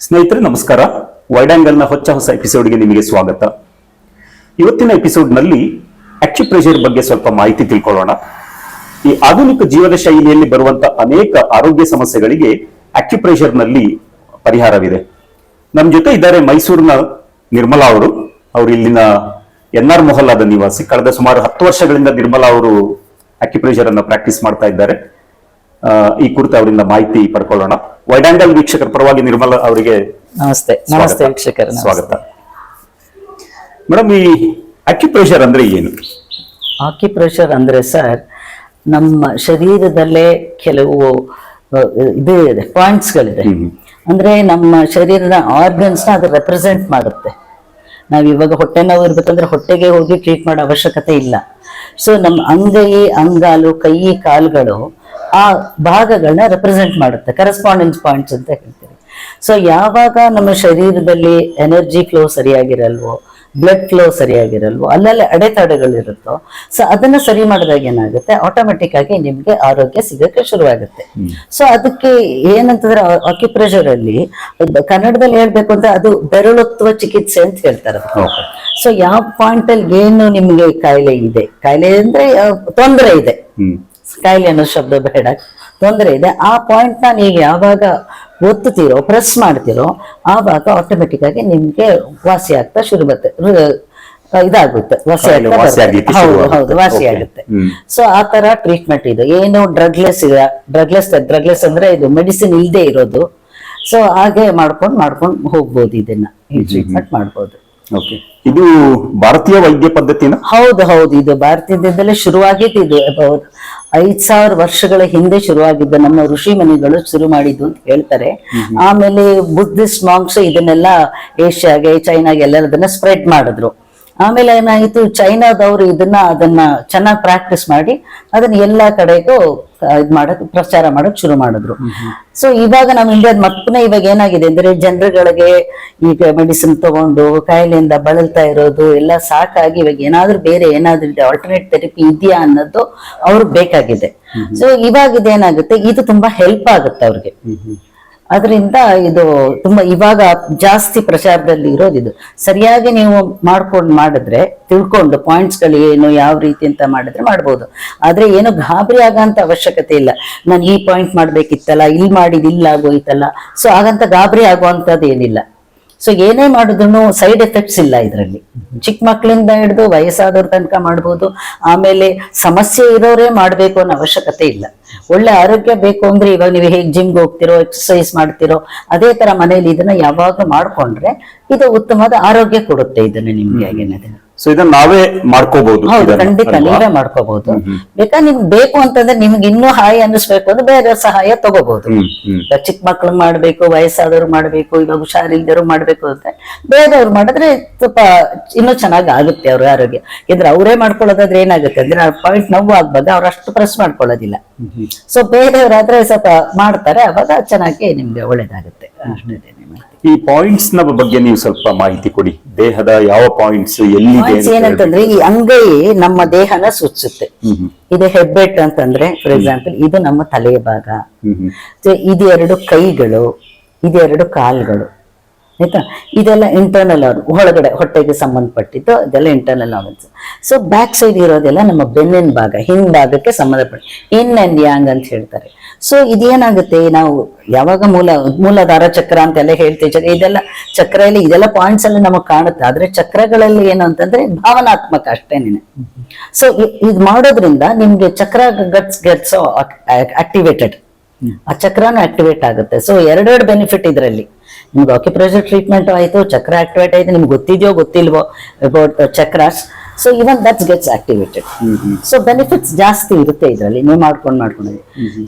ಸ್ನೇಹಿತರೆ, ನಮಸ್ಕಾರ. ವೈಡ್ ಆಂಗಲ್ನ ಹೊಚ್ಚ ಹೊಸ ಎಪಿಸೋಡ್ಗೆ ನಿಮಗೆ ಸ್ವಾಗತ. ಇವತ್ತಿನ ಎಪಿಸೋಡ್ನಲ್ಲಿ ನಲ್ಲಿ ಅಕ್ಯುಪ್ರೆಷರ್ ಬಗ್ಗೆ ಸ್ವಲ್ಪ ಮಾಹಿತಿ ತಿಳ್ಕೊಳ್ಳೋಣ. ಈ ಆಧುನಿಕ ಜೀವನ ಶೈಲಿಯಲ್ಲಿ ಬರುವಂತ ಅನೇಕ ಆರೋಗ್ಯ ಸಮಸ್ಯೆಗಳಿಗೆ ಅಕ್ಯುಪ್ರೆಷರ್ನಲ್ಲಿ ಪರಿಹಾರವಿದೆ. ನಮ್ಮ ಜೊತೆ ಇದ್ದಾರೆ ಮೈಸೂರಿನ ನಿರ್ಮಲಾ ಅವರು. ಅವರು ಇಲ್ಲಿನ ಎನ್ ಆರ್ ಮೊಹಲ್ಲಾದ ನಿವಾಸಿ. ಕಳೆದ ಸುಮಾರು ಹತ್ತು ವರ್ಷಗಳಿಂದ ನಿರ್ಮಲಾ ಅವರು ಅಕ್ಯುಪ್ರೆಷರ್ ಅನ್ನ ಪ್ರಾಕ್ಟೀಸ್ ಮಾಡ್ತಾ ಇದ್ದಾರೆ. ಈ ಕುರಿತು ಅವರಿಂದ ಮಾಹಿತಿ ಪಡ್ಕೊಳ್ಳೋಣ. ವೈಡ್ ಆಂಗಲ್ ವೀಕ್ಷಕರ ಪರವಾಗಿ ನಿರ್ಮಲ ಅವರಿಗೆ ನಮಸ್ತೆ. ನಮಸ್ತೆ ವೀಕ್ಷಕರ ಸ್ವಾಗತ. ಮೇಡಮ್ ಈ ಅಕ್ಯುಪ್ರೆಷರ್ ಅಂದ್ರೆ ಏನು? ಆಕ್ಯುಪ್ರೆಷರ್ ಅಂದ್ರೆ ಸರ್ ನಮ್ಮ ಶರೀರದಲ್ಲೇ ಕೆಲವು ಇದು ಇದೆ ಪಾಯಿಂಟ್ಸ್ಗಳಿದೆ. ಅಂದ್ರೆ ನಮ್ಮ ಶರೀರದ ಆರ್ಗನ್ಸ್ನ ಅದು ರೆಪ್ರೆಸೆಂಟ್ ಮಾಡುತ್ತೆ. ನಾವು ಇವಾಗ ಹೊಟ್ಟೆ ನೋವು ಇರ್ಬೇಕಂದ್ರೆ ಹೊಟ್ಟೆಗೆ ಹೋಗಿ ಟ್ರೀಟ್ ಮಾಡೋ ಅವಶ್ಯಕತೆ ಇಲ್ಲ. ಸೊ ನಮ್ಮ ಅಂಗೈ ಅಂಗಾಲು ಕೈ ಕಾಲುಗಳು ಆ ಭಾಗಗಳನ್ನ ರೆಪ್ರೆಸೆಂಟ್ ಮಾಡುತ್ತೆ ಕರೆಸ್ಪಾಂಡೆನ್ಸ್ ಪಾಯಿಂಟ್ಸ್ ಅಂತ ಹೇಳ್ತೀವಿ. ಸೊ ಯಾವಾಗ ನಮ್ಮ ಶರೀರದಲ್ಲಿ ಎನರ್ಜಿ ಫ್ಲೋ ಸರಿಯಾಗಿರಲ್ವೋ ಬ್ಲಡ್ ಫ್ಲೋ ಸರಿಯಾಗಿರಲ್ವೋ ಅಲ್ಲಲ್ಲಿ ಅಡೆತಡೆಗಳಿರುತ್ತೋ ಸೊ ಅದನ್ನ ಸರಿ ಮಾಡಿದಾಗ ಏನಾಗುತ್ತೆ? ಆಟೋಮೆಟಿಕ್ ಆಗಿ ನಿಮ್ಗೆ ಆರೋಗ್ಯ ಸಿಗಕ್ಕೆ ಶುರುವಾಗುತ್ತೆ. ಸೊ ಅದಕ್ಕೆ ಏನಂತಂದ್ರೆ ಆಕ್ಯುಪ್ರೆಷರ್ ಅಲ್ಲಿ ಕನ್ನಡದಲ್ಲಿ ಹೇಳ್ಬೇಕು ಅಂದ್ರೆ ಅದು ಬೆರಳುತ್ವ ಚಿಕಿತ್ಸೆ ಅಂತ ಹೇಳ್ತಾರೆ. ಸೊ ಯಾವ ಪಾಯಿಂಟ್ ಅಲ್ಲಿ ಏನು ನಿಮ್ಗೆ ಕಾಯಿಲೆ ಇದೆ? ಕಾಯಿಲೆ ಅಂದ್ರೆ ತೊಂದರೆ ಇದೆ. ಕಾಯಿಲೆ ಅನ್ನೋ ಶಬ್ದ ಬೇಡ. ತೊಂದರೆ ಇದೆ. ಆ ಪಾಯಿಂಟ್ನ ನೀವು ಯಾವಾಗ ಒತ್ತುತ್ತೀರೋ ಪ್ರೆಸ್ ಮಾಡ್ತೀರೋ ಆವಾಗ ಆಟೋಮೆಟಿಕ್ ಆಗಿ ನಿಮ್ಗೆ ವಾಸಿ ಆಗ್ತಾ ಶುರು ಬರುತ್ತೆ. ಇದಾಗುತ್ತೆ. ವಾಸಿ ಹೌದು ಹೌದು ವಾಸಿ ಆಗುತ್ತೆ. ಸೊ ಆ ತರ ಟ್ರೀಟ್ಮೆಂಟ್ ಇದು. ಏನು ಡ್ರಗ್ಲೆಸ್ ಇದೆ ಡ್ರಗ್ಲೆಸ್ ಡ್ರಗ್ಲೆಸ್ ಅಂದ್ರೆ ಇದು ಮೆಡಿಸಿನ್ ಇಲ್ಲದೆ ಇರೋದು. ಸೊ ಹಾಗೆ ಮಾಡ್ಕೊಂಡು ಮಾಡ್ಕೊಂಡು ಹೋಗ್ಬೋದು ಇದನ್ನ. ಈ ಟ್ರೀಟ್ಮೆಂಟ್ ಮಾಡ್ಬೋದು. ಓಕೆ ಇದು ಭಾರತೀಯ ವೈದ್ಯ ಪದ್ಧತಿನ? ಹೌದು ಹೌದು. ಇದು ಭಾರತೀಯದಿಂದಲೇ ಶುರುವಾಗಿದ್ದು. ಇದು ಐದ್ ಸಾವಿರ ವರ್ಷಗಳ ಹಿಂದೆ ಶುರುವಾಗಿದ್ದ ನಮ್ಮ ಋಷಿ ಮನೆಗಳು ಶುರು ಮಾಡಿದ್ದು ಅಂತ ಹೇಳ್ತಾರೆ. ಆಮೇಲೆ ಬುದ್ಧಿಸ್ಟ್ ಮಾಂಕ್ಸ್ ಇದನ್ನೆಲ್ಲ ಏಷ್ಯಾಗೆ ಚೈನಾಗೆ ಎಲ್ಲ ಅದನ್ನ ಸ್ಪ್ರೆಡ್ ಮಾಡಿದ್ರು. ಆಮೇಲೆ ಏನಾಯಿತು ಚೈನಾದವರು ಇದನ್ನ ಅದನ್ನ ಚೆನ್ನಾಗಿ ಪ್ರಾಕ್ಟೀಸ್ ಮಾಡಿ ಅದನ್ನ ಎಲ್ಲಾ ಕಡೆಗೂ ಇದು ಮಾಡಕ್ ಪ್ರಚಾರ ಮಾಡಕ್ ಶುರು ಮಾಡಿದ್ರು. ಸೊ ಇವಾಗ ನಮ್ಮ ಇಂಡಿಯಾದ ಮತ್ತೆ ಇವಾಗ ಏನಾಗಿದೆ ಅಂದ್ರೆ ಜನರುಗಳಿಗೆ ಈಗ ಮೆಡಿಸಿನ್ ತಗೊಂಡು ಕಾಯಿಲೆಯಿಂದ ಬಳಲ್ತಾ ಇರೋದು ಎಲ್ಲ ಸಾಕಾಗಿ ಇವಾಗ ಏನಾದ್ರೂ ಬೇರೆ ಏನಾದ್ರೂ ಇದೆ ಆಲ್ಟರ್ನೇಟ್ ಥೆರಪಿ ಇದೆಯಾ ಅನ್ನೋದು ಅವ್ರಿಗೆ ಬೇಕಾಗಿದೆ. ಸೊ ಇವಾಗ ಇದೇನಾಗುತ್ತೆ ಇದು ತುಂಬಾ ಹೆಲ್ಪ್ ಆಗುತ್ತೆ ಅವ್ರಿಗೆ. ಅದರಿಂದ ಇದು ತುಂಬಾ ಇವಾಗ ಜಾಸ್ತಿ ಪ್ರಚಾರದಲ್ಲಿ ಇರೋದು ಇದು. ಸರಿಯಾಗಿ ನೀವು ಮಾಡ್ಕೊಂಡು ಮಾಡಿದ್ರೆ, ತಿಳ್ಕೊಂಡು ಪಾಯಿಂಟ್ಸ್ಗಳು ಏನು, ಯಾವ ರೀತಿ ಅಂತ ಮಾಡಿದ್ರೆ ಮಾಡ್ಬೋದು. ಆದ್ರೆ ಏನು ಗಾಬರಿ ಆಗಂತ ಅವಶ್ಯಕತೆ ಇಲ್ಲ. ನಾನು ಈ ಪಾಯಿಂಟ್ ಮಾಡ್ಬೇಕಿತ್ತಲ್ಲ, ಇಲ್ಲಿ ಮಾಡಿದ, ಇಲ್ಲ ಆಗೋಯ್ತಲ್ಲ. ಸೊ ಹಾಗಂತ ಗಾಬರಿ ಆಗುವಂತದ್ದು ಏನಿಲ್ಲ. ಸೊ ಏನೇ ಮಾಡಿದ್ರು ಸೈಡ್ ಎಫೆಕ್ಟ್ಸ್ ಇಲ್ಲ ಇದರಲ್ಲಿ. ಚಿಕ್ಕ ಮಕ್ಕಳಿಂದ ಹಿಡಿದು ವಯಸ್ಸಾದವ್ರ ತನಕ ಮಾಡ್ಬೋದು. ಆಮೇಲೆ ಸಮಸ್ಯೆ ಇರೋರೇ ಮಾಡಬೇಕು ಅನ್ನೋ ಅವಶ್ಯಕತೆ ಇಲ್ಲ. ಒಳ್ಳೆ ಆರೋಗ್ಯ ಬೇಕು ಅಂದ್ರೆ ಇವಾಗ ನೀವು ಹೇಗೆ ಜಿಮ್ಗೆ ಹೋಗ್ತಿರೋ ಎಕ್ಸಸೈಸ್ ಮಾಡ್ತಿರೋ ಅದೇ ತರ ಮನೇಲಿ ಇದನ್ನ ಯಾವಾಗ ಮಾಡ್ಕೊಂಡ್ರೆ ಇದು ಉತ್ತಮವಾದ ಆರೋಗ್ಯ ಕೊಡುತ್ತೆ ಇದನ್ನ ನಿಮ್ಗೆ ಏನಿದೆ ಸೊ ಇದನ್ನ ನಾವೇ ಮಾಡ್ಕೋಬಹುದು ಹೌದು ಖಂಡಿತ ನೀವೇ ಮಾಡ್ಕೋಬಹುದು ಬೇಕಾ ನಿಮ್ಗೆ ಬೇಕು ಅಂತಂದ್ರೆ ನಿಮ್ಗೆ ಇನ್ನೂ ಹಾಯಿ ಅನ್ನಿಸ್ಬೇಕು ಅಂದ್ರೆ ಬೇರೆ ಸಹಾಯ ತಗೋಬಹುದು ಚಿಕ್ಕ ಮಕ್ಳು ಮಾಡ್ಬೇಕು ವಯಸ್ಸಾದವ್ರು ಮಾಡ್ಬೇಕು ಇವಾಗ ಹುಷಾರಿಲ್ದರು ಮಾಡ್ಬೇಕು ಅಂತ ಬೇರೆಯವ್ರು ಮಾಡಿದ್ರೆ ಸ್ವಲ್ಪ ಇನ್ನೂ ಚೆನ್ನಾಗಿ ಆಗುತ್ತೆ ಅವ್ರ ಆರೋಗ್ಯ. ಇದ್ರೆ ಅವರೇ ಮಾಡ್ಕೊಳ್ಳೋದಾದ್ರೆ ಏನಾಗುತ್ತೆ ಅಂದ್ರೆ ಆ ಪಾಯಿಂಟ್ ನೋವು ಆಗ್ಬಾರ್ದು ಅವ್ರು ಅಷ್ಟು ಪ್ರೆಸ್ ಮಾಡ್ಕೊಳ್ಳೋದಿಲ್ಲ. ಸೊ ಬೇರೆಯವ್ರಾದ್ರೆ ಸ್ವಲ್ಪ ಮಾಡ್ತಾರೆ ಅವಾಗ ಚೆನ್ನಾಗಿ ನಿಮ್ಗೆ ಒಳ್ಳೇದಾಗುತ್ತೆ. ಅಷ್ಟೇ. ಈ ಪಾಯಿಂಟ್ಸ್ನ ಬಗ್ಗೆ ನೀವು ಸ್ವಲ್ಪ ಮಾಹಿತಿ ಕೊಡಿ. ದೇಹದ ಯಾವ ಪಾಯಿಂಟ್ಸ್ ಎಲ್ಲಿದೆ ಪಾಯಿಂಟ್ಸ್ ಏನಂತಂದ್ರೆ ಈ ಅಂಗೈ ನಮ್ಮ ದೇಹನ ಸೂಚಿಸುತ್ತೆ. ಹ್ಮ್ ಇದು ಹೆಬ್ಬೆಟ್ ಅಂತಂದ್ರೆ ಫಾರ್ ಎಕ್ಸಾಂಪಲ್ ಇದು ನಮ್ಮ ತಲೆಯ ಭಾಗ. ಹ್ಮ್ ಹ್ಮ್. ಇದು ಎರಡು ಕೈಗಳು ಇದೆರಡು ಕಾಲ್ಗಳು. ಆಯ್ತಾ? ಇದೆಲ್ಲ ಇಂಟರ್ನಲ್ ಒಳಗಡೆ, ಹೊಟ್ಟೆಗೆ ಸಂಬಂಧಪಟ್ಟಿದ್ದು ಇದೆಲ್ಲ internal organs so back side ಇರೋದೆಲ್ಲ ನಮ್ಮ ಬೆನ್ನಿನ ಭಾಗ, ಹಿಂದ್ ಭಾಗಕ್ಕೆ ಸಂಬಂಧಪಟ್ಟ ಇನ್ ಅಂಡ್ ಯಾಂಗ್ ಅಂತ ಹೇಳ್ತಾರೆ. ಸೊ ಇದೇನಾಗುತ್ತೆ? ನಾವು ಯಾವಾಗ ಮೂಲ, ಮೂಲಧಾರ ಚಕ್ರ ಅಂತೆಲ್ಲ ಹೇಳ್ತೀವಿ ಇದೆಲ್ಲ ಚಕ್ರ ಇಲ್ಲಿ ಇದೆಲ್ಲ ಪಾಯಿಂಟ್ಸ್ ಅಲ್ಲಿ ನಮಗೆ ಕಾಣುತ್ತೆ. ಆದ್ರೆ ಚಕ್ರಗಳಲ್ಲಿ ಏನು ಅಂತಂದ್ರೆ ಭಾವನಾತ್ಮಕ ಅಷ್ಟೇನೆ ಸೊ ಇದು ಮಾಡೋದ್ರಿಂದ ನಿಮ್ಗೆ ಚಕ್ರ ಗಟ್ಸ್ ಗೆಟ್ಸ್ ಆಕ್ಟಿವೇಟೆಡ್ ಆ ಚಕ್ರನೂ ಆಕ್ಟಿವೇಟ್ ಆಗುತ್ತೆ. ಸೊ ಎರಡೆರಡು ಬೆನಿಫಿಟ್ ಇದರಲ್ಲಿ. ನಿಮ್ಗೆ ಆಕ್ಯುಪ್ರೆಷರ್ ಟ್ರೀಟ್ಮೆಂಟ್ ಆಯಿತು ಚಕ್ರ ಆಕ್ಟಿವೇಟ್ ಆಯಿತು ನಿಮ್ಗೆ ಗೊತ್ತಿದೆಯೋ ಗೊತ್ತಿಲ್ವೋ about chakras so even that's gets activated so benefits ಜಾಸ್ತಿ ಇರುತ್ತೆ ಇದರಲ್ಲಿ. ನೀವು ಮಾಡ್ಕೊಂಡು ಮಾಡ್ಕೊಂಡು.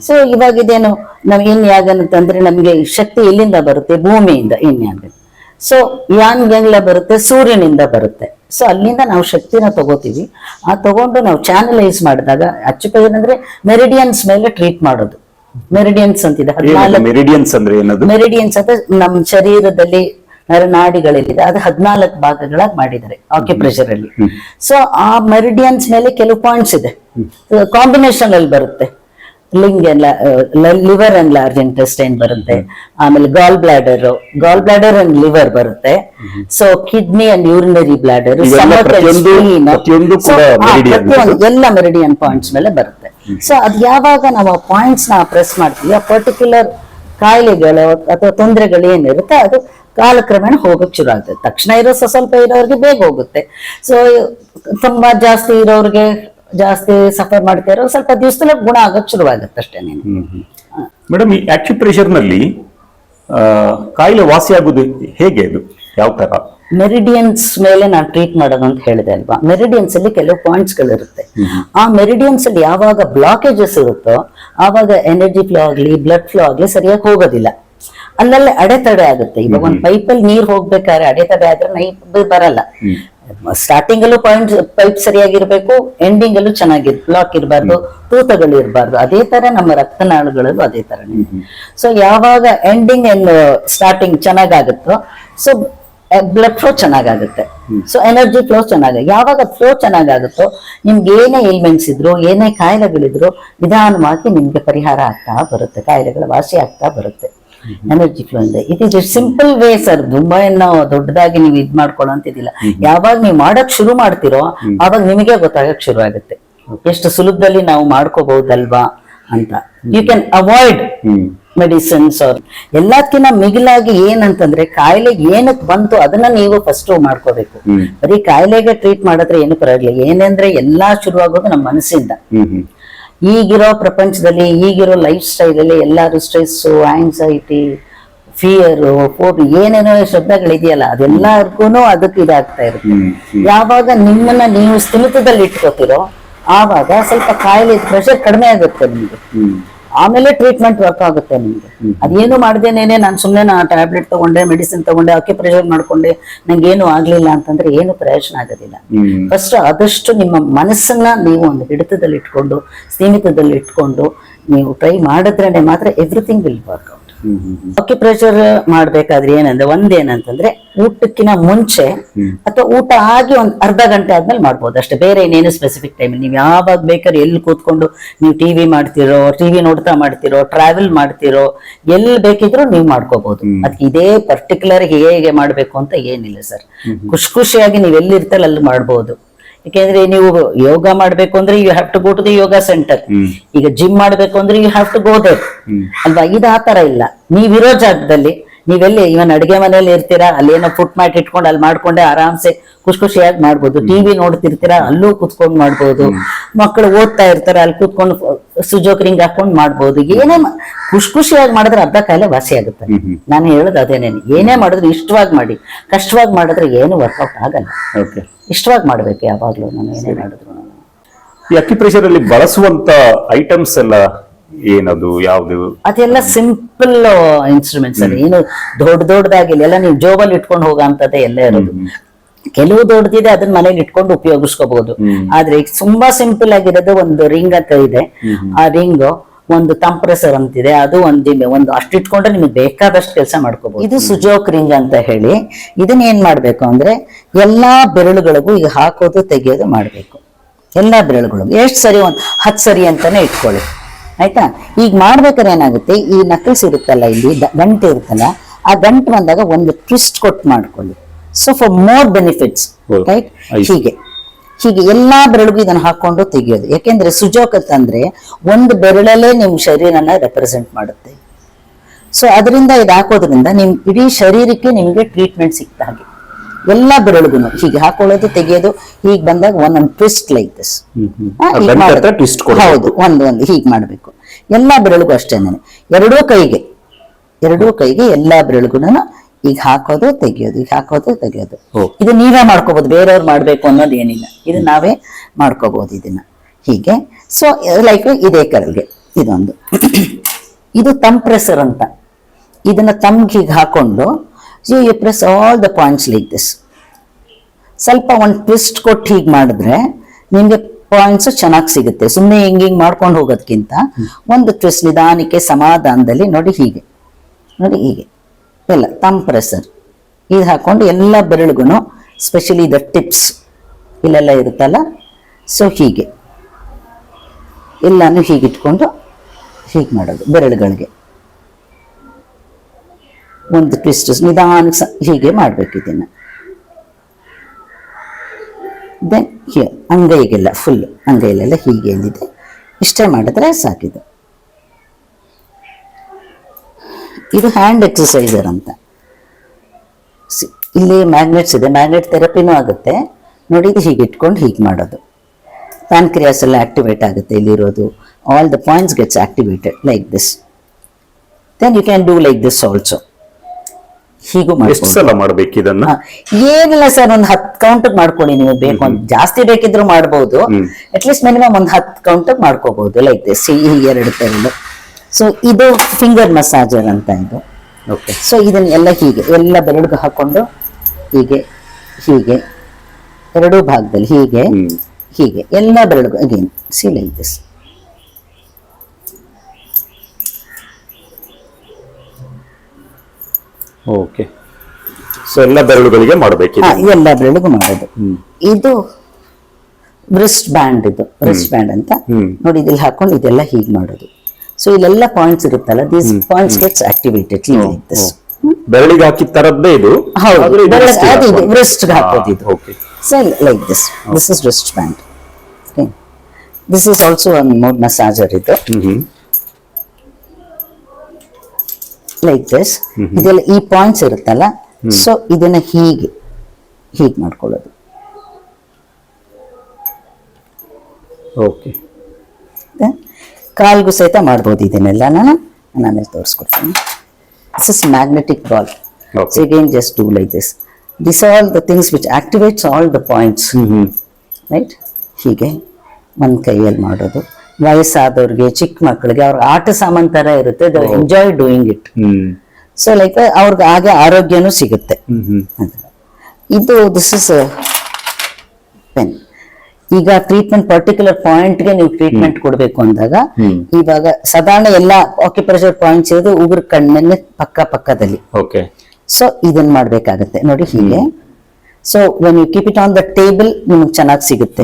ಸೊ ಇವಾಗ ಇದೇನು ನಾವು ಇನ್ ಯಾಗಂತಂದ್ರೆ ನಮಗೆ ಶಕ್ತಿ ಎಲ್ಲಿಂದ ಬರುತ್ತೆ? ಭೂಮಿಯಿಂದ ಇನ್ ಯಾಗ ಸೊ ಯಾನ್ಗೆಲ್ಲ ಬರುತ್ತೆ? ಸೂರ್ಯನಿಂದ ಬರುತ್ತೆ. ಸೊ ಅಲ್ಲಿಂದ ನಾವು ಶಕ್ತಿನ ತಗೋತೀವಿ. ಆ ತಗೊಂಡು ನಾವು ಚಾನಲೈಸ್ ಮಾಡಿದಾಗ ಅಚ್ಚುಕಲ್ ಏನಂದ್ರೆ ಮೆರಿಡಿಯನ್ಸ್ ಮೇಲೆ ಟ್ರೀಟ್ ಮಾಡೋದು. ಮೆರಿಡಿಯನ್ಸ್ ಅಂತಿದೆ. ಇದೆ ಮೆರಿಡಿಯನ್ಸ್ ಅಂದ್ರೆ ಏನದು? ಮೆರಿಡಿಯನ್ಸ್ ಅಂದ್ರೆ ನಮ್ಮ ಶರೀರದಲ್ಲಿ ನರನಾಡಿಗಳಲ್ಲಿದೆ ಅದು ಹದಿನಾಲ್ಕು ಭಾಗಗಳಾಗಿ ಮಾಡಿದ್ದಾರೆ ಆಕ್ಯುಪ್ರೆಷರ್ ಅಲ್ಲಿ. ಸೊ ಆ ಮೆರಿಡಿಯನ್ಸ್ ಮೇಲೆ ಕೆಲವು ಪಾಯಿಂಟ್ಸ್ ಇದೆ. ಕಾಂಬಿನೇಷನ್ ಅಲ್ಲಿ ಬರುತ್ತೆ. Lung liver and large intestine ಬರುತ್ತೆ. ಆಮೇಲೆ gall bladder gall bladder and liver ಬರುತ್ತೆ so kidney and urinary bladder ಎಲ್ಲ ಮೆರಿಡಿಯನ್ ಪಾಯಿಂಟ್ಸ್ ಮೇಲೆ ಬರುತ್ತೆ. ಸೊ ಅದ್ ಯಾವಾಗ ನಾವು ಪಾಯಿಂಟ್ಸ್ನ ಪ್ರೆಸ್ ಮಾಡ್ತೀವಿ? ಆ ಪರ್ಟಿಕ್ಯುಲರ್ ಕಾಯಿಲೆಗಳು ಅಥವಾ ತೊಂದರೆಗಳು ಏನಿರುತ್ತೆ ಅದು ಕಾಲಕ್ರಮೇಣ ಹೋಗಕ್ ಶುರು ಆಗ್ತದೆ ತಕ್ಷಣ ಇರೋ ಸ್ವಸ್ವಲ್ಪ ಸ್ವಲ್ಪ ಇರೋರಿಗೆ ಬೇಗ ಹೋಗುತ್ತೆ. ಸೊ ತುಂಬಾ ಜಾಸ್ತಿ ಇರೋರಿಗೆ ಜಾಸ್ತಿ ಸಫರ್ ಮಾಡ್ತಾ ಇರೋ ಸ್ವಲ್ಪ ದಿವಸದಲ್ಲಿ ಗುಣ ಆಗಕ್ ಶುರುವಾಗುತ್ತೆ ಅಷ್ಟೇ ನೀನು. ಮೇಡಮ್ ಈ ಆಕ್ಯುಪ್ರೆಷರ್ನಲ್ಲಿ ಆ, ಕಾಯಿಲೆ ವಾಸಿ ಆಗುದು ಹೇಗೆ ಅದು? ಯಾವ ತರ? ಮೆರಿಡಿಯನ್ಸ್ ಮೇಲೆ ನಾನು ಟ್ರೀಟ್ ಮಾಡೋದು ಅಂತ ಹೇಳಿದೆ ಅಲ್ವಾ? ಮೆರಿಡಿಯನ್ಸ್ ಅಲ್ಲಿ ಕೆಲವು ಪಾಯಿಂಟ್ಸ್ ಗಳಿರುತ್ತೆ. ಆ ಮೆರಿಡಿಯನ್ಸ್ ಅಲ್ಲಿ ಯಾವಾಗ ಬ್ಲಾಕೇಜಸ್ ಇರುತ್ತೋ ಆವಾಗ ಎನರ್ಜಿ ಫ್ಲೋ ಆಗ್ಲಿ ಬ್ಲಡ್ ಫ್ಲೋ ಆಗ್ಲಿ ಸರಿಯಾಗಿ ಹೋಗೋದಿಲ್ಲ. ಅಲ್ಲಲ್ಲೇ ಅಡೆತಡೆ ಆಗುತ್ತೆ. ಇವಾಗ ಒಂದು ಪೈಪಲ್ಲಿ ನೀರ್ ಹೋಗ್ಬೇಕಾದ್ರೆ ಅಡೆತಡೆ ಆದ್ರೆ ನೈಪ್ ಬರಲ್ಲ. ಸ್ಟಾರ್ಟಿಂಗ್ ಅಲ್ಲೂ ಪಾಯಿಂಟ್ ಪೈಪ್ ಸರಿಯಾಗಿರ್ಬೇಕು ಎಂಡಿಂಗ್ ಅಲ್ಲೂ ಚೆನ್ನಾಗಿರ್ ಬ್ಲಾಕ್ ಇರಬಾರ್ದು ತೂತಗಳು ಇರಬಾರ್ದು. ಅದೇ ತರ ನಮ್ಮ ರಕ್ತನಾಳಗಳಲ್ಲೂ ಅದೇ ತರ ಸೊ ಯಾವಾಗ ಎಂಡಿಂಗ್ ಅಂಡ್ ಸ್ಟಾರ್ಟಿಂಗ್ ಚೆನ್ನಾಗಾಗುತ್ತೋ ಸೊ ಬ್ಲಡ್ ಫ್ಲೋ ಚೆನ್ನಾಗಾಗುತ್ತೆ. ಸೊ ಎನರ್ಜಿ ಫ್ಲೋ ಚೆನ್ನಾಗ ಯಾವಾಗ ಫ್ಲೋ ಚೆನ್ನಾಗಾಗುತ್ತೋ ನಿಮ್ಗೆ ಏನೇ ಏಲ್ಮೆಂಟ್ಸ್ ಇದ್ರು ಏನೇ ಕಾಯಿಲೆಗಳಿದ್ರು ನಿಧಾನವಾಗಿ ನಿಮ್ಗೆ ಪರಿಹಾರ ಆಗ್ತಾ ಬರುತ್ತೆ. ಕಾಯಿಲೆಗಳ ವಾಸಿ ಆಗ್ತಾ ಬರುತ್ತೆ. ಎನರ್ಜಿ ಫ್ಲೋ ಇಂದ it is simple way sir ತುಂಬಾ ಏನ್ ನಾವು ದೊಡ್ಡದಾಗಿ ನೀವು ಇದ್ ಮಾಡ್ಕೊಳ್ಳೋಂತಿದ್ದಿಲ್ಲ ಯಾವಾಗ ನೀವು ಮಾಡಕ್ ಶುರು ಮಾಡ್ತಿರೋ ಆವಾಗ ನಿಮಗೆ ಗೊತ್ತಾಗಕ್ ಶುರು ಆಗುತ್ತೆ. ಎಷ್ಟು ಸುಲಭದಲ್ಲಿ ನಾವು ಮಾಡ್ಕೋಬಹುದಲ್ವಾ ಅಂತ. ಯು ಕ್ಯಾನ್ ಅವಾಯ್ಡ್ ಮೆಡಿಸಿನ್ಸ್ ಅವ್ರ ಎಲ್ಲದಕ್ಕಿಂತ ಮಿಗಿಲಾಗಿ ಏನಂತಂದ್ರೆ ಕಾಯಿಲೆ ಏನಕ್ ಬಂತು ಅದನ್ನ ನೀವು ಫಸ್ಟ್ ಮಾಡ್ಕೋಬೇಕು. ಬರೀ ಕಾಯಿಲೆಗೆ ಟ್ರೀಟ್ ಮಾಡಿದ್ರೆ ಏನು ಪರವಾಗಿಲ್ಲ. ಏನಂದ್ರೆ ಎಲ್ಲಾ ಶುರುವಾಗೋದು ನಮ್ಮ ಮನಸ್ಸಿಂದ. ಈಗಿರೋ ಪ್ರಪಂಚದಲ್ಲಿ ಈಗಿರೋ ಲೈಫ್ ಸ್ಟೈಲ್ ಅಲ್ಲಿ ಎಲ್ಲಾರು ಸ್ಟ್ರೆಸ್ ಆಂಗ್ಸೈಟಿ ಫಿಯರ್ ಫೋಬಿ ಏನೇನೋ ಶಬ್ದಗಳಿದೆಯಲ್ಲ ಅದೆಲ್ಲರಿಗೂ ಅದಕ್ಕೆ ಇದಾಗ್ತಾ ಇರುತ್ತೆ. ಯಾವಾಗ ನಿಮ್ಮನ್ನ ನೀವು ಸ್ಥಿಮಿತದಲ್ಲಿ ಇಟ್ಕೋತಿರೋ ಆವಾಗ ಸ್ವಲ್ಪ ಕಾಯಿಲೆ ಪ್ರೆಷರ್ ಕಡಿಮೆ ಆಗುತ್ತೆ ನಿಮ್ಗೆ. ಆಮೇಲೆ ಟ್ರೀಟ್ಮೆಂಟ್ ವರ್ಕ್ ಆಗುತ್ತೆ ನಿಮ್ಗೆ. ಅದೇನು ಮಾಡ್ದೇನೇನೆ ನಾನು ಸುಮ್ಮನೆ ನಾ ಟ್ಯಾಬ್ಲೆಟ್ ತಗೊಂಡೆ ಮೆಡಿಸಿನ್ ತಗೊಂಡೆ ಅಕ್ಕಿ ಪ್ರೆಷರ್ ಮಾಡ್ಕೊಂಡೆ ನಂಗೆ ಏನು ಆಗ್ಲಿಲ್ಲ ಅಂತಂದ್ರೆ ಏನು ಪ್ರಯೋಜನ ಆಗೋದಿಲ್ಲ. ಫಸ್ಟ್ ಆದಷ್ಟು ನಿಮ್ಮ ಮನಸ್ಸನ್ನ ನೀವು ಒಂದು ಹಿಡಿತದಲ್ಲಿ ಇಟ್ಕೊಂಡು ಸೀಮಿತದಲ್ಲಿ ಇಟ್ಕೊಂಡು ನೀವು ಟ್ರೈ ಮಾಡಿದ್ರೆ ಮಾತ್ರ ಎವ್ರಿಥಿಂಗ್ ವಿಲ್ ವರ್ಕ್ ಅಕ್ಯುಪ್ರೆಷರ್ ಮಾಡ್ಬೇಕಾದ್ರೆ ಏನಂದ್ರೆ ಒಂದೇನಂತಂದ್ರೆ ಊಟಕ್ಕಿನ ಮುಂಚೆ ಅಥವಾ ಊಟ ಆಗಿ ಒಂದ್ ಅರ್ಧ ಗಂಟೆ ಆದ್ಮೇಲೆ ಮಾಡ್ಬೋದು. ಅಷ್ಟೇ ಬೇರೆ ಇನ್ನೇನು ಸ್ಪೆಸಿಫಿಕ್ ಟೈಮ್ ನೀವು ಯಾವಾಗ ಬೇಕಾದ್ರೆ ಎಲ್ಲಿ ಕೂತ್ಕೊಂಡು ನೀವು ಟಿವಿ ಮಾಡ್ತಿರೋ ಟಿವಿ ನೋಡ್ತಾ ಮಾಡ್ತಿರೋ ಟ್ರಾವೆಲ್ ಮಾಡ್ತಿರೋ ಎಲ್ಲಿ ಬೇಕಿದ್ರು ನೀವು ಮಾಡ್ಕೋಬಹುದು ಅದಕ್ಕೆ ಇದೇ ಪರ್ಟಿಕ್ಯುಲರ್ ಹೇಗೆ ಮಾಡ್ಬೇಕು ಅಂತ ಏನಿಲ್ಲ ಸರ್. ಖುಷಿ ಖುಷಿಯಾಗಿ ನೀವು ಎಲ್ಲಿರ್ತಾರೆ ಅಲ್ಲಿ ಮಾಡ್ಬೋದು. ಯಾಕೆಂದ್ರೆ ನೀವು ಯೋಗ ಮಾಡ್ಬೇಕು ಅಂದ್ರೆ you have to go to the yoga centre ಈಗ ಜಿಮ್ ಮಾಡ್ಬೇಕು ಅಂದ್ರೆ you have to go there ಅಲ್ವಾ? ಇದು ಆ ತರ ಇಲ್ಲ. ನೀವಿರೋ ಜಾಗದಲ್ಲಿ ನೀವೆಲ್ಲಿ ಇವನ್ ಅಡಿಗೆ ಮನೆಯಲ್ಲಿ ಇರ್ತೀರಾ ಅಲ್ಲಿ ಏನೋ ಫುಟ್ ಮ್ಯಾಟ್ ಇಟ್ಕೊಂಡು ಅಲ್ಲಿ ಮಾಡ್ಕೊಂಡೆ ಆರಾಮ್ಸೆ ಖುಷಿ ಖುಷಿಯಾಗಿ ಮಾಡ್ಬೋದು. ಟಿವಿ ನೋಡ್ತಿರ್ತೀರಾ ಅಲ್ಲೂ ಕುತ್ಕೊಂಡು ಮಾಡ್ಬೋದು. ಮಕ್ಕಳು ಓದ್ತಾ ಇರ್ತಾರೆ ಅಲ್ಲಿ ಕೂತ್ಕೊಂಡು ಸುಜೋಕ್ರಿಂಗ್ ಹಾಕೊಂಡು ಮಾಡ್ಬೋದು. ಏನೇ ಖುಷಿ ಖುಷಿಯಾಗಿ ಮಾಡಿದ್ರೆ ಅರ್ಧ ಕಾಯಿಲೆ ವಾಸಿ ಆಗುತ್ತೆ. ನಾನು ಹೇಳೋದು ಅದೇನೇ ಏನೇ ಮಾಡಿದ್ರು ಇಷ್ಟವಾಗಿ ಮಾಡಿ. ಕಷ್ಟವಾಗಿ ಮಾಡಿದ್ರೆ ಏನು ವರ್ಕೌಟ್ ಆಗಲ್ಲ. ಇಷ್ಟವಾಗಿ ಮಾಡ್ಬೇಕು ಯಾವಾಗ್ಲೂ ನಾನು ಏನೇ ಮಾಡಿದ್ರು. ಈ ಅಲ್ಲಿ ಬಳಸುವಂತ ಐಟಮ್ಸ್ ಎಲ್ಲ ಏನದು ಯಾವ್ದು? ಅದೆಲ್ಲ ಸಿಂಪಲ್ ಇನ್ಸ್ಟ್ರೂಮೆಂಟ್ಸ್ ಅಲ್ಲಿ. ಏನು ದೊಡ್ಡ ದೊಡ್ಡದಾಗಿಲ್ಲ ಎಲ್ಲ ನೀವು ಜೋಬಲ್ಲಿ ಇಟ್ಕೊಂಡು ಹೋಗೋಂಥದ್ದೇ ಎಲ್ಲ ಇರೋದು. ಕೆಲವು ದೊಡ್ಡದಿದೆ ಅದನ್ನ ಮನೇಲಿ ಇಟ್ಕೊಂಡು ಉಪಯೋಗಿಸ್ಕೋಬಹುದು. ಆದ್ರೆ ಈಗ ತುಂಬಾ ಸಿಂಪಲ್ ಆಗಿರೋದು ಒಂದು ರಿಂಗ್ ಅಂತ ಇದೆ. ಆ ರಿಂಗ್ ಒಂದು ಕಂಪ್ರೆಸರ್ ಅಂತಿದೆ. ಅದು ಒಂದಿದೆ ಒಂದು ಅಷ್ಟು ಇಟ್ಕೊಂಡ್ರೆ ನಿಮಗೆ ಬೇಕಾದಷ್ಟು ಕೆಲಸ ಮಾಡ್ಕೋಬಹುದು. ಇದು ಸುಜೋಕ್ ರಿಂಗ್ ಅಂತ ಹೇಳಿ. ಇದನ್ನ ಏನ್ ಮಾಡ್ಬೇಕು ಅಂದ್ರೆ ಎಲ್ಲಾ ಬೆರಳುಗಳಿಗೂ ಈಗ ಹಾಕೋದು ತೆಗೆಯೋದು ಮಾಡ್ಬೇಕು. ಎಲ್ಲಾ ಬೆರಳುಗಳಿಗೂ. ಎಷ್ಟು ಸರಿ ಒಂದ್ ಹತ್ತು ಸರಿ ಅಂತಾನೆ ಇಟ್ಕೊಳ್ಳಿ. ಆಯ್ತಾ? ಈಗ ಮಾಡ್ಬೇಕಾದ್ರೆ ಏನಾಗುತ್ತೆ? ಈ ನಕಲ್ಸ್ ಇರುತ್ತಲ್ಲ ಇಲ್ಲಿ ಗಂಟೆ ಇರುತ್ತಲ್ಲ ಆ ಗಂಟು ಬಂದಾಗ ಒಂದು ಟ್ವಿಸ್ಟ್ ಕೊಟ್ಟು ಮಾಡ್ಕೊಳ್ಳಿ. So for more benefits. Right. ಹೀಗೆ. ಹೀಗೆ ಎಲ್ಲಾ ಬೆರಳಿಗೂ ಇದನ್ನ ಹಾಕೊಂಡು ತೆಗೆಯೋದು. ಯಾಕೆಂದ್ರೆ ಸುಜೋಕತ್ ಅಂತಂದ್ರೆ ಒಂದು ಬೆರಳಲ್ಲೇ ನಿಮ್ಮ ಶರೀರನ ರೆಪ್ರೆಸೆಂಟ್ ಮಾಡುತ್ತೆ. ಸೊ ಅದರಿಂದ ಇದು ಹಾಕೋದ್ರಿಂದ ನಿಮ್ ಇಡೀ ಶರೀರಕ್ಕೆ ನಿಮ್ಗೆ ಟ್ರೀಟ್ಮೆಂಟ್ ಸಿಗ್ತಾ ಹಾಗೆ. ಎಲ್ಲಾ ಬೆರಳಿಗೂ ಹೀಗೆ ಹಾಕೊಳ್ಳೋದು ತೆಗೆಯೋದು ಹೀಗೆ ಬಂದಾಗ ಒಂದೊಂದು ಟ್ವಿಸ್ಟ್ ಲೈಕ್ ದಿಸ್. ಹೌದು ಒಂದು ಒಂದು ಹೀಗೆ ಮಾಡಬೇಕು. ಎಲ್ಲಾ ಬೆರಳಿಗೂ ಅಷ್ಟೇನೆ ಎರಡೂ ಕೈಗೆ ಎರಡೂ ಕೈಗೆ ಎಲ್ಲಾ ಬೆರಳಿಗೂ ಈಗ ಹಾಕೋದು ತೆಗಿಯೋದು ಈಗ ಹಾಕೋದು ತೆಗಿಯೋದು. ಇದು ನೀವೇ ಮಾಡ್ಕೋಬಹುದು ಬೇರೆಯವ್ರು ಮಾಡ್ಬೇಕು ಅನ್ನೋದು ಏನಿಲ್ಲ. ಇದು ನಾವೇ ಮಾಡ್ಕೋಬಹುದು ಇದನ್ನ. ಹೀಗೆ. ಸೊ ಲೈಕ್ ಇದೇ ಕರಲ್ಗೆ ಇದೊಂದು. ಇದು ತಮ್ ತಂಪ್ರೆಸರ್ ಅಂತ. ಇದನ್ನ ತಮ್ಗೆ ಹೀಗೆ ಹಾಕೊಂಡು you you press all the points like this ಸ್ವಲ್ಪ ಒಂದು ಟ್ವಿಸ್ಟ್ ಕೊಟ್ಟು ಹೀಗೆ ಮಾಡಿದ್ರೆ ನಿಮ್ಗೆ ಪಾಯಿಂಟ್ಸ್ ಚೆನ್ನಾಗಿ ಸಿಗುತ್ತೆ. ಸುಮ್ಮನೆ ಹಿಂಗೆ ಹಿಂಗೆ ಮಾಡ್ಕೊಂಡು ಹೋಗೋದಕ್ಕಿಂತ ಒಂದು ಟ್ವಿಸ್ಟ್ ನಿಧಾನಕ್ಕೆ ಸಮಾಧಾನದಲ್ಲಿ ನೋಡಿ ಹೀಗೆ. ನೋಡಿ ಹೀಗೆ. ಎಲ್ಲ ತಮ್ ಪ್ರೆಸರ್ ಇದು ಹಾಕೊಂಡು ಎಲ್ಲ ಬೆರಳಿಗೂ ಸ್ಪೆಷಲಿ ದ ಟಿಪ್ಸ್ ಇಲ್ಲೆಲ್ಲ ಇರುತ್ತಲ್ಲ ಸೊ ಹೀಗೆ. ಎಲ್ಲಾನು ಹೀಗಿಟ್ಕೊಂಡು ಹೀಗೆ ಮಾಡೋದು ಬೆರಳುಗಳಿಗೆ. ಒಂದು ಟ್ವಿಸ್ಟ್ ನಿಧಾನಕ್ಕೆ ಹೀಗೆ ಮಾಡಬೇಕು ಇದನ್ನು. ದೆನ್ ಹಿಯರ್ ಅಂಗೈಗೆಲ್ಲ ಫುಲ್ ಅಂಗೈಲೆಲ್ಲ ಹೀಗೆ ಎಲ್ಲಿದೆ ಇಷ್ಟೇ ಮಾಡಿದ್ರೆ ಸಾಕಿದು ಇದು ಹ್ಯಾಂಡ್ ಎಕ್ಸಸೈಸರ್ ಅಂತ. ಇಲ್ಲಿ ಮ್ಯಾಗ್ನೆಟ್ಸ್ ಇದೆ. ಮ್ಯಾಗ್ನೆಟ್ ಥೆರಪಿನೂ ಆಗುತ್ತೆ. ನೋಡಿ ಇದು ಹೀಗೆ ಇಟ್ಕೊಂಡು ಹೀಗೆ ಮಾಡೋದು. ಪ್ಯಾನ್ಕ್ರಿಯಾಸ್ ಎಲ್ಲ ಆಕ್ಟಿವೇಟ್ ಆಗುತ್ತೆ ಇಲ್ಲಿರೋದು. All the points gets activated like this then you can do like this also ಹೀಗೂ ಮಾಡಬೇಕು ಇದನ್ನ? ಏನಿಲ್ಲ ಸರ್ ಒಂದು ಹತ್ತು ಕೌಂಟ್ ಮಾಡ್ಕೊಳ್ಳಿ ನೀವು. ಬೇಕು ಅಂತ. ಜಾಸ್ತಿ ಬೇಕಿದ್ರು ಮಾಡಬಹುದು ಅಟ್ಲೀಸ್ಟ್ ಮಿನಿಮಮ್ ಒಂದು ಹತ್ತು ಕೌಂಟ್ ಮಾಡ್ಕೋಬಹುದು ಲೈಕ್ ದಿಸ್ ಈ ಎರಡು ಸೊ ಇದು ಫಿಂಗರ್ ಮಸಾಜರ್ ಅಂತ ಇದು. ಓಕೆ ಸೊ ಇದನ್ನೆಲ್ಲ ಹೀಗೆ ಎಲ್ಲ ಬೆರಳಿಗೆ ಹಾಕೊಂಡು ಹೀಗೆ ಹೀಗೆ ಎರಡೂ ಭಾಗದಲ್ಲಿ ಹೀಗೆ ಹೀಗೆ ಎಲ್ಲ ಬೆರಳಿಗೂ again see like this okay so ಎಲ್ಲ ಬೆರಳುಗಳಿಗೆ ಮಾಡಬೇಕು ಎಲ್ಲ ಬೆರಳಿಗೂ ಮಾಡೋದು. ಇದು ಬ್ರಿಸ್ಟ್ ಬ್ಯಾಂಡ್ ಇದು. ಬ್ರಿಸ್ಟ್ ಬ್ಯಾಂಡ್ ಅಂತ. ನೋಡಿ ಇದಿಲ್ಲಿ ಹಾಕೊಂಡು ಇದೆಲ್ಲ ಹೀಗೆ ಮಾಡೋದು. ಸೊ ಇಲ್ಲೆಲ್ಲ ಪಾಯಿಂಟ್ಸ್ ಇರುತ್ತಲ್ಲ these points gets activated this ಬೆರಳಿಗೆ ಹಾಕಿದ ತರದ್ದೇ ಇದು. ಹೌದು ಅದು ಹಾಕೋದು. ಇದು. So like this this is wrist band this is also ಒಂದು ಮೋಡ್ ಮಸಾಜರ್ ಇದು. ಲೈಕ್ ದಿಸ್ ಇದೆಲ್ಲ ಈ ಪಾಯಿಂಟ್ಸ್ ಇರುತ್ತಲ್ಲ ಸೊ ಇದನ್ನ ಹೀಗೆ ಹೀಗೆ ಮಾಡ್ಕೊಳ್ಳೋದು. ಓಕೆ ಕಾಲ್ಗೂ ಸಹಿತ ಮಾಡ್ಬೋದು ಇದನ್ನೆಲ್ಲ. ನಾನು ನಾನು ಆಮೇಲೆ ತೋರಿಸ್ಕೊಡ್ತೀನಿ. This is magnetic ball ಸಿಗೇನ್ so again just to like this this all the things which activates all the points right ಹೀಗೆ ಒಂದು ಕೈಯಲ್ಲಿ ಮಾಡೋದು. ವಯಸ್ಸಾದವ್ರಿಗೆ ಚಿಕ್ಕ ಮಕ್ಕಳಿಗೆ ಅವ್ರ ಆಟ ಸಾಮಾನ್ ತರ ಇರುತ್ತೆ. The enjoy doing it so like ಅವ್ರಿಗೆ ಹಾಗೆ ಆರೋಗ್ಯನೂ ಸಿಗುತ್ತೆ. ಇದು ದಿಸ್ ಇಸ್ ಪೆನ್ ಈಗ ಟ್ರೀಟ್ಮೆಂಟ್ ಪರ್ಟಿಕ್ಯುಲರ್ ಪಾಯಿಂಟ್ಗೆ ನೀವು ಟ್ರೀಟ್ಮೆಂಟ್ ಕೊಡಬೇಕು ಅಂದಾಗ. ಇವಾಗ ಸಾಧಾರಣ ಎಲ್ಲ ಆಕ್ಯುಪ್ರೆಷರ್ ಪಾಯಿಂಟ್ಸ್ ಇರೋದು ಉಗುರು ಕಣ್ಣಿನ ಪಕ್ಕ ಪಕ್ಕದಲ್ಲಿ. ಓಕೆ ಸೊ ಇದನ್ನ ಮಾಡ್ಬೇಕಾಗತ್ತೆ. ನೋಡಿ ಹೀಗೆ. So when you keep it on the table ನಿಮ್ಗೆ ಚೆನ್ನಾಗಿ ಸಿಗುತ್ತೆ.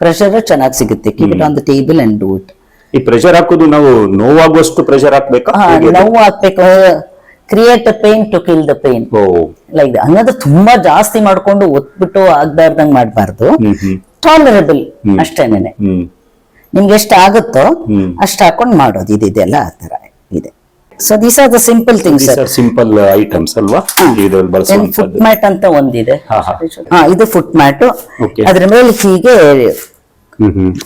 ಪ್ರೆಷರ್ ಚೆನ್ನಾಗಿ ಸಿಗುತ್ತೆ. Keep it on the table and do it ಈ ಪ್ರೆಷರ್ ಹಾಕೋದು ನಾವು ನೋವಾಗುವಷ್ಟು ಪ್ರೆಷರ್ ಹಾಕ್ಬೇಕಾ? ನೋವು ಹಾಕ್ಬೇಕು create pain to kill the pain like ಅನ್ನೋದು ತುಂಬಾ ಜಾಸ್ತಿ ಮಾಡ್ಕೊಂಡು ಒತ್ಬಿಟ್ಟು ಆಗ್ಬಾರ್ದಂಗ್ ಮಾಡಬಾರ್ದು. ಟಾಲರಬಲ್ ಅಷ್ಟೇನೆ ನಿಮ್ಗೆ ಎಷ್ಟು ಆಗುತ್ತೋ. ಅಷ್ಟು ಹಾಕೊಂಡು ಮಾಡೋದು. ಇದೆಲ್ಲ ಆ ತರ ಇದೆ. So these are the simple things simple items ಅಲ್ವಾ? ಫುಟ್ ಮ್ಯಾಟ್ ಅಂತ ಒಂದಿದೆ. ಹಾ, ಇದು ಫುಟ್ ಮ್ಯಾಟ್. ಅದ್ರ ಮೇಲೆ ಹೀಗೆ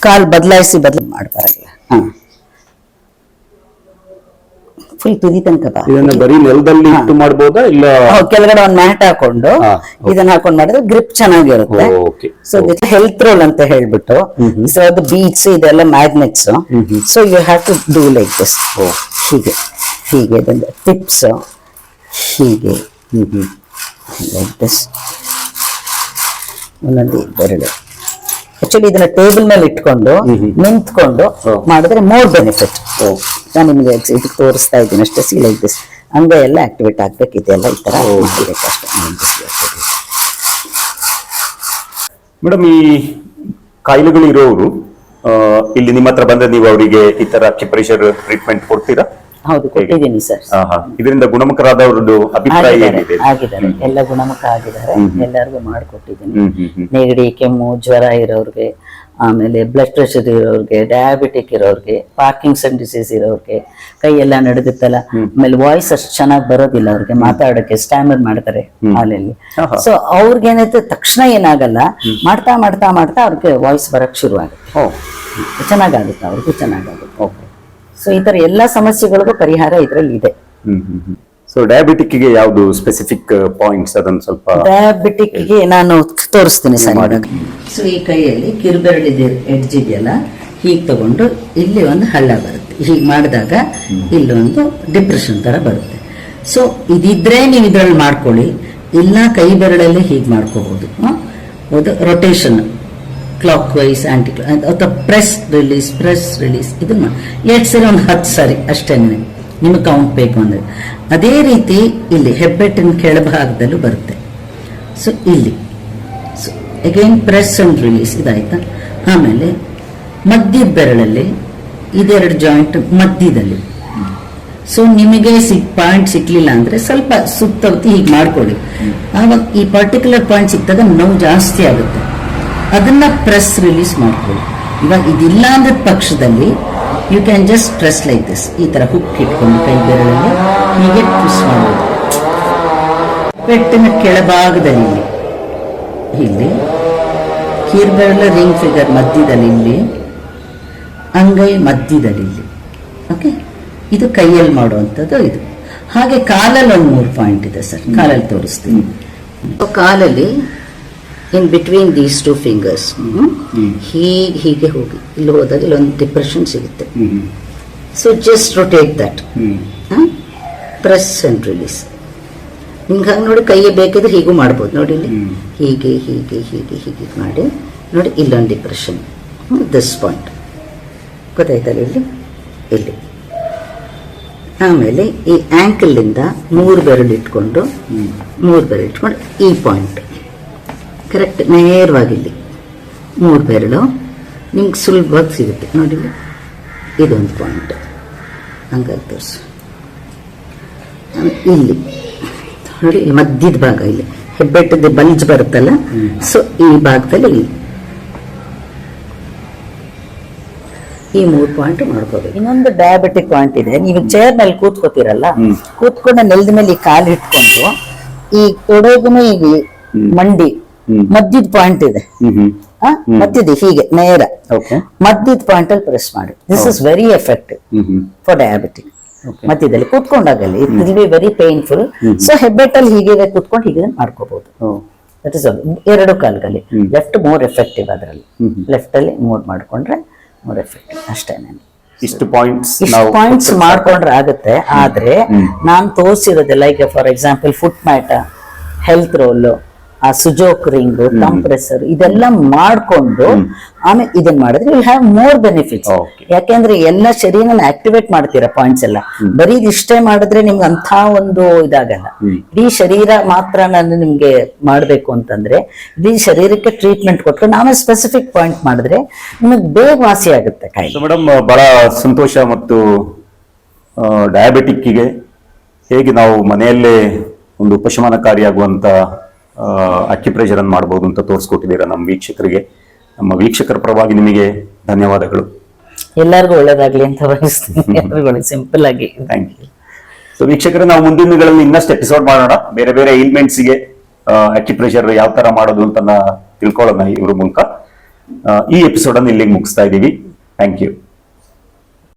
ಕಾಲ್ ಬದಲಾಯಿಸಿ ಬದಲು ಮಾಡ್ತಾರೆ. ಹಾ ಫುಲ್ ತುದಿ ತನಕ ಇದನ್ನ ಬರೀ ನೆಲದಲ್ಲಿ ಇಟ್ಟು ಮಾಡಬಹುದಾ ಇಲ್ಲ? ಕೆಳಗಡೆ ಒಂದು ಮ್ಯಾಟ್ ಹಾಕೊಂಡು ಇದನ್ನ ಹಾಕೊಂಡು ಮಾಡಿದ್ರೆ ಗ್ರಿಪ್ ಚೆನ್ನಾಗಿರುತ್ತೆ. ಓಕೆ. ಸೊ ಹೆಲ್ತ್ ರೋಲ್ ಅಂತ ಹೇಳ್ಬಿಟ್ಟು ಸೊ ಅದು ಬೀಟ್ಸ್ ಇದೆಲ್ಲ magnets so you have to do like this ಓ. ಹೀಗೆ ಹೀಗೆ ಬಂದ ಟಿಪ್ಸ್ ಹೀಗೆ ಲೈಕ್ ದಿಸ್ ಒಂದೊಂದು ಬೆರಳು ಆಕ್ಚುಲಿ ಇದನ್ನ ಟೇಬಲ್ ಮೇಲೆ ಇಟ್ಕೊಂಡು ನಿಂತ್ಕೊಂಡು ಮಾಡಿದ್ರೆ ಮೋರ್ ಬೆನಿಫಿಟ್ ನಾನು ನಿಮಗೆ ಇದಕ್ಕೆ ತೋರಿಸ್ತಾ ಇದ್ದೀನಿ ಅಷ್ಟೇ ಸಿ ಲೈಕ್ ದಿಸ್ ಹಂಗೆ ಎಲ್ಲ ಆಕ್ಟಿವೇಟ್ ಆಗ್ಬೇಕು ಇದೆಲ್ಲ ಈ ತರ ಮೇಡಮ್ ಈ ಕಾಯಿಲೆಗಳು ಇರೋರು ಇಲ್ಲಿ ನಿಮ್ಮ ಹತ್ರ ಬಂದ್ರೆ ನೀವು ಅವರಿಗೆ ಈ ತರ ಅಕ್ಯುಪ್ರೆಷರ್ ಟ್ರೀಟ್ಮೆಂಟ್ ಕೊಡ್ತೀರಾ? ಹೌದು ಕೊಟ್ಟಿದ್ದೀನಿ ಸರ್. ಇದರಿಂದ ಗುಣಮುಖರಾದವರದ್ದು ಅಭಿಪ್ರಾಯ ಆಗಿದ್ದಾರೆ ಏನಿದೆ? ಆಗಿದ್ದಾರೆ. ಎಲ್ಲ ಗುಣಮುಖ ಆಗಿದ್ದಾರೆ. ಎಲ್ಲರಿಗೂ ಮಾಡಿಕೊಟ್ಟಿದ್ದೀನಿ. ನೆಗಡಿ ಕೆಮ್ಮು ಜ್ವರ ಇರೋರಿಗೆ ಆಮೇಲೆ ಬ್ಲಡ್ ಪ್ರೆಷರ್ ಇರೋರಿಗೆ ಡಯಾಬಿಟಿಕ್ ಇರೋರಿಗೆ ಪಾರ್ಕಿಂಗ್ಸನ್ ಡಿಸೀಸ್ ಇರೋರಿಗೆ ಕೈ ಎಲ್ಲ ನಡೆದಿತ್ತಲ್ಲ ಆಮೇಲೆ ವಾಯ್ಸ್ ಅಷ್ಟು ಚೆನ್ನಾಗಿ ಬರೋದಿಲ್ಲ ಅವ್ರಿಗೆ. ಮಾತಾಡೋಕೆ ಸ್ಟ್ಯಾಮರ್ ಮಾಡ್ತಾರೆ ಹಾಲಲ್ಲಿ. ಸೊ ಅವ್ರಿಗೇನೈತೆ ತಕ್ಷಣ ಏನಾಗಲ್ಲ ಮಾಡ್ತಾ ಮಾಡ್ತಾ ಮಾಡ್ತಾ ಅವ್ರಿಗೆ ವಾಯ್ಸ್ ಬರಕ್ ಶುರು ಆಗುತ್ತೆ ಓ. ಚೆನ್ನಾಗಾಗುತ್ತೆ ಅವ್ರಿಗೂ ಚೆನ್ನಾಗಾಗುತ್ತೆ. ಓಕೆ. ಸೊ ಈ ತರ ಎಲ್ಲಾ ಸಮಸ್ಯೆಗಳಿಗೂ ಪರಿಹಾರ ಇದರಲ್ಲಿ ಇದೆ. ಸೊ ಡಯಾಬಿಟಿಕ್ಗೆ ಯಾವ್ದು ಸ್ಪೆಸಿಫಿಕ್ ಪಾಯಿಂಟ್ಸ್ ಅದನ್ನ ಸ್ವಲ್ಪ ಡಯಾಬಿಟಿಕ್ಗೆ ನಾನು ತೋರಿಸ್ತೀನಿ ಸರ್ ಸೊ ಈ ಕೈಯಲ್ಲಿ ಕಿರುಬೆರಳಿ ಎಡ್ಜ್ ಇದೆಯಲ್ಲ ಹೀಗೆ ತಗೊಂಡು ಇಲ್ಲಿ ಒಂದು ಹಳ್ಳ ಬರುತ್ತೆ. ಹೀಗೆ ಮಾಡಿದಾಗ ಇಲ್ಲೊಂದು ಡಿಪ್ರೆಷನ್ ತರ ಬರುತ್ತೆ. ಸೊ ಇದಿದ್ರೆ ನೀವು ಇದ್ರಲ್ಲಿ ಮಾಡ್ಕೊಳ್ಳಿ. ಇಲ್ಲ ಕೈ ಬೆರಳಲ್ಲಿ ಹೀಗೆ ಮಾಡ್ಕೋಬಹುದು ಅದು ರೊಟೇಷನ್ ಕ್ಲಾಕ್ ವೈಸ್ ಆಂಟಿ ಅಥವಾ ಪ್ರೆಸ್ ರಿಲೀಸ್ ಪ್ರೆಸ್ ರಿಲೀಸ್ ಇದನ್ನ ಎರಡು ಸರಿ ಒಂದು ಹತ್ತು ಸಾರಿ ಅಷ್ಟೇ ನಿಮಗೆ ಕೌಂಟ್ ಬೇಕು ಅಂದ್ರೆ. ಅದೇ ರೀತಿ ಇಲ್ಲಿ ಹೆಬ್ಬೆಟ್ಟಿನ ಕೆಳಭಾಗದಲ್ಲೂ ಬರುತ್ತೆ. ಸೊ ಇಲ್ಲಿ. So again press and release ಇದಾಯ್ತಾ? ಆಮೇಲೆ ಮಧ್ಯದ ಬೆರಳಲ್ಲಿ ಇದೆರಡು ಜಾಯಿಂಟ್ ಮಧ್ಯದಲ್ಲಿ ಸೊ ನಿಮಗೆ ಸಿಕ್ ಪಾಯಿಂಟ್ ಸಿಕ್ಲಿಲ್ಲ ಅಂದ್ರೆ ಸ್ವಲ್ಪ ಸುತ್ತವತಿ ಹೀಗೆ ಮಾಡ್ಕೊಳ್ಳಿ. ಆವಾಗ ಈ ಪರ್ಟಿಕ್ಯುಲರ್ ಪಾಯಿಂಟ್ ಸಿಕ್ಕಿದಾಗ ನೋವು ಜಾಸ್ತಿ ಆಗುತ್ತೆ. ಅದನ್ನ ಪ್ರೆಸ್ ರಿಲೀಸ್ ಮಾಡ್ಕೊಳ್ಳಿ. ಇವಾಗ ಇದಿಲ್ಲ ಅಂದ ಪಕ್ಷದಲ್ಲಿ you can just press like this ಈ ತರ ಹುಕ್ ಇಟ್ಕೊಂಡು ಕೈ ಬೆರಳಲ್ಲಿ ಹೀಗೆ ಪ್ರೆಸ್ ಮಾಡೋದು ಪೆಟ್ಟಿನ ಕೆಳಭಾಗದಲ್ಲಿ ಇಲ್ಲಿ ಇಲ್ಲಿ ಕೀರ್ಬೆರಳ ರಿಂಗ್ ಫಿಗರ್ ಮಧ್ಯದಲ್ಲಿ ಇಲ್ಲಿ ಅಂಗೈ ಮಧ್ಯದಲ್ಲಿ ಇಲ್ಲಿ. ಓಕೆ ಇದು ಕೈಯಲ್ಲಿ ಮಾಡುವಂಥದ್ದು ಇದು. ಹಾಗೆ ಕಾಲಲ್ಲಿ ಒಂದು ಮೂರು ಪಾಯಿಂಟ್ ಇದೆ ಸರ್. ಕಾಲಲ್ಲಿ ತೋರಿಸ್ತೀನಿ. ಕಾಲಲ್ಲಿ in between these two fingers ಹೀಗೆ ಹೀಗೆ ಹೋಗಿ. ಇಲ್ಲಿ ಹೋದಾಗ ಇಲ್ಲೊಂದು ಡಿಪ್ರೆಷನ್ ಸಿಗುತ್ತೆ. So just rotate that press and release ನಿಮ್ಗೆ ಹಂಗೆ ನೋಡಿ ಕೈಯೇ ಬೇಕಿದ್ರೆ ಹೀಗೂ ಮಾಡ್ಬೋದು. ನೋಡಿ ಇಲ್ಲಿ. ಹೀಗೆ ಹೀಗೆ ಹೀಗೆ ಹೀಗೆ ಮಾಡಿ. ನೋಡಿ ಇಲ್ಲೊಂದು ಡಿಪ್ರೆಷನ್ ದಿಸ್ ಪಾಯಿಂಟ್ ಗೊತ್ತಾಯ್ತಲ್ಲ ಇಲ್ಲಿ? ಇಲ್ಲಿ. ಆಮೇಲೆ ಈ ಆ್ಯಂಕಲಿಂದ ಮೂರು ಬೆರಳು ಇಟ್ಕೊಂಡು ಮೂರು ಬೆರಳು ಇಟ್ಕೊಂಡು ಈ ಪಾಯಿಂಟ್ ಕರೆಕ್ಟ್ ನೇರವಾಗಿಲ್ಲಿ ಮೂರು ಬೆರಳು. ನಿಮ್ಗೆ ಸುಲಭವಾಗಿ ಸಿಗುತ್ತೆ. ನೋಡಿ. ಇದೊಂದು ಪಾಯಿಂಟ್ ಹಂಗಾಗಿ ತೋರಿಸು. ಇಲ್ಲಿ. ನೋಡಿ ಮಧ್ಯದ ಭಾಗ ಇಲ್ಲಿ. ಹೆಬ್ಬೆಟ್ಟದ ಬಲ್ಜ್ ಬರುತ್ತಲ್ಲ? ಸೊ ಈ ಭಾಗದಲ್ಲಿ ಇಲ್ಲಿ. ಈ ಮೂರು ಪಾಯಿಂಟ್ ಮಾಡ್ಕೋಬೇಕು ಇನ್ನೊಂದು ಡಯಾಬಿಟಿಕ್ ಪಾಯಿಂಟ್ ಇದೆ. ನೀವು ಚೇರ್ ಮೇಲೆ ಕೂತ್ಕೋತಿರಲ್ಲ? ಕೂತ್ಕೊಂಡು ನೆಲದ ಮೇಲೆ ಈ ಕಾಲು ಇಟ್ಕೊಂಡು ಈ ಕೊಡೋಗುನು ಈ ಮಂಡಿ. ಮಧ್ಯದ ಪಾಯಿಂಟ್ ಇದೆ. ಮಧ್ಯದ ಹೀಗೆ ನೇರ. ಮಧ್ಯದ ಪಾಯಿಂಟ್ ಅಲ್ಲಿ ಪ್ರೆಸ್ ಮಾಡಿ. This is very effective for diabetic. ಮಧ್ಯದಲ್ಲಿ ಕೂತ್ಕೊಂಡಾಗಲ್ಲಿ it will be very painful so ಹೆಬ್ಬೆಟ್ಟಲ್ಲಿ ಹೀಗೆ ಕೂತ್ಕೊಂಡು ಹೀಗೆ ಮಾಡ್ಕೋಬಹುದು ದಟ್ ಇಸ್ ಎರಡು ಕಾಲುಗಳಲ್ಲಿ ಲೆಫ್ಟ್ ಮೋರ್ ಎಫೆಕ್ಟಿವ್ ಅದರಲ್ಲಿ. ಲೆಫ್ಟ್ ಅಲ್ಲಿ ಮೋಡ್ ಮಾಡ್ಕೊಂಡ್ರೆ ಮೋರ್ ಎಫೆಕ್ಟಿವ್ ಅಷ್ಟೇನೆ ಇಷ್ಟು ಪಾಯಿಂಟ್ಸ್ ಇಷ್ಟು ಪಾಯಿಂಟ್ಸ್ ಮಾಡ್ಕೊಂಡ್ರೆ ಆಗುತ್ತೆ. ಆದ್ರೆ ನಾನು ತೋರಿಸಿರೋದೆಲ್ಲ like for example foot mat health roll ಆ ಸುಜೋಕ್ ರಿಂಗ್ ಕಂಪ್ರೆಸರ್ ಇದೆಲ್ಲ ಮಾಡ್ಕೊಂಡು ಆಮೇಲೆ ಇದನ್ನ ಮಾಡಿದ್ರೆ ಯು ಹ್ಯಾವ್ ಮೋರ್ ಬೆನಿಫಿಟ್. ಯಾಕೆಂದ್ರೆ ಎಲ್ಲ ಶರೀರನ ಆಕ್ಟಿವೇಟ್ ಮಾಡ್ತೀರಾ ಪಾಯಿಂಟ್ಸ್ ಎಲ್ಲ? ಬರೀ ಇಷ್ಟೇ ಮಾಡಿದ್ರೆ ನಿಮ್ಗೆ ಅಂತ ಒಂದು ಇದಾಗಲ್ಲ. ಇಡೀ ಶರೀರ ಮಾತ್ರ ನಾನು ನಿಮ್ಗೆ ಮಾಡ್ಬೇಕು ಅಂತಂದ್ರೆ ಇಡೀ ಶರೀರಕ್ಕೆ ಟ್ರೀಟ್ಮೆಂಟ್ ಕೊಟ್ಕೊಂಡು ನಾವೇ ಸ್ಪೆಸಿಫಿಕ್ ಪಾಯಿಂಟ್ ಮಾಡಿದ್ರೆ ನಿಮಗೆ ಬೇಗ ವಾಸಿ ಆಗುತ್ತೆ ಮೇಡಮ್ ಬಹಳ ಸಂತೋಷ ಮತ್ತು ಡಯಾಬಿಟಿಕ್ಕಿಗೆ ಹೇಗೆ ನಾವು ಮನೆಯಲ್ಲೇ ಒಂದು ಉಪಶಮನಕಾರಿಯಾಗುವಂತ ಅಕ್ಯುಪ್ರೆಷರ್ ಅನ್ನು ಮಾಡಬಹುದು ಅಂತ ತೋರಿಸ್ಕೊಟ್ಟಿದ್ದೀರಾ ನಮ್ಮ ವೀಕ್ಷಕರಿಗೆ. ನಮ್ಮ ವೀಕ್ಷಕರ ಪರವಾಗಿ ನಿಮಗೆ ಧನ್ಯವಾದಗಳು. ಎಲ್ಲರಿಗೂ ಒಳ್ಳೇದಾಗ್ಲಿ ಅಂತ ಬಯಸ್ತೀನಿ ಸಿಂಪಲ್ ಆಗಿ. ಥ್ಯಾಂಕ್ ಯು ಸೊ ವೀಕ್ಷಕರೇ ನಾವು ಮುಂದಿನ ದಿನಗಳಲ್ಲಿ ಇನ್ನಷ್ಟು ಎಪಿಸೋಡ್ ಮಾಡೋಣ. ಬೇರೆ ಬೇರೆ ಏಲ್ಮೆಂಟ್ಸ್ಗೆ ಅಕ್ಯುಪ್ರೆಷರ್ ಯಾವ ತರ ಮಾಡೋದು ಅಂತ ತಿಳ್ಕೊಳ್ಳೋಣ ಇವ್ರ ಮೂಲಕ. ಈ ಎಪಿಸೋಡ್ ಅನ್ನು ಇಲ್ಲಿಗೆ ಮುಗಿಸ್ತಾ ಇದ್ದೀವಿ. Thank you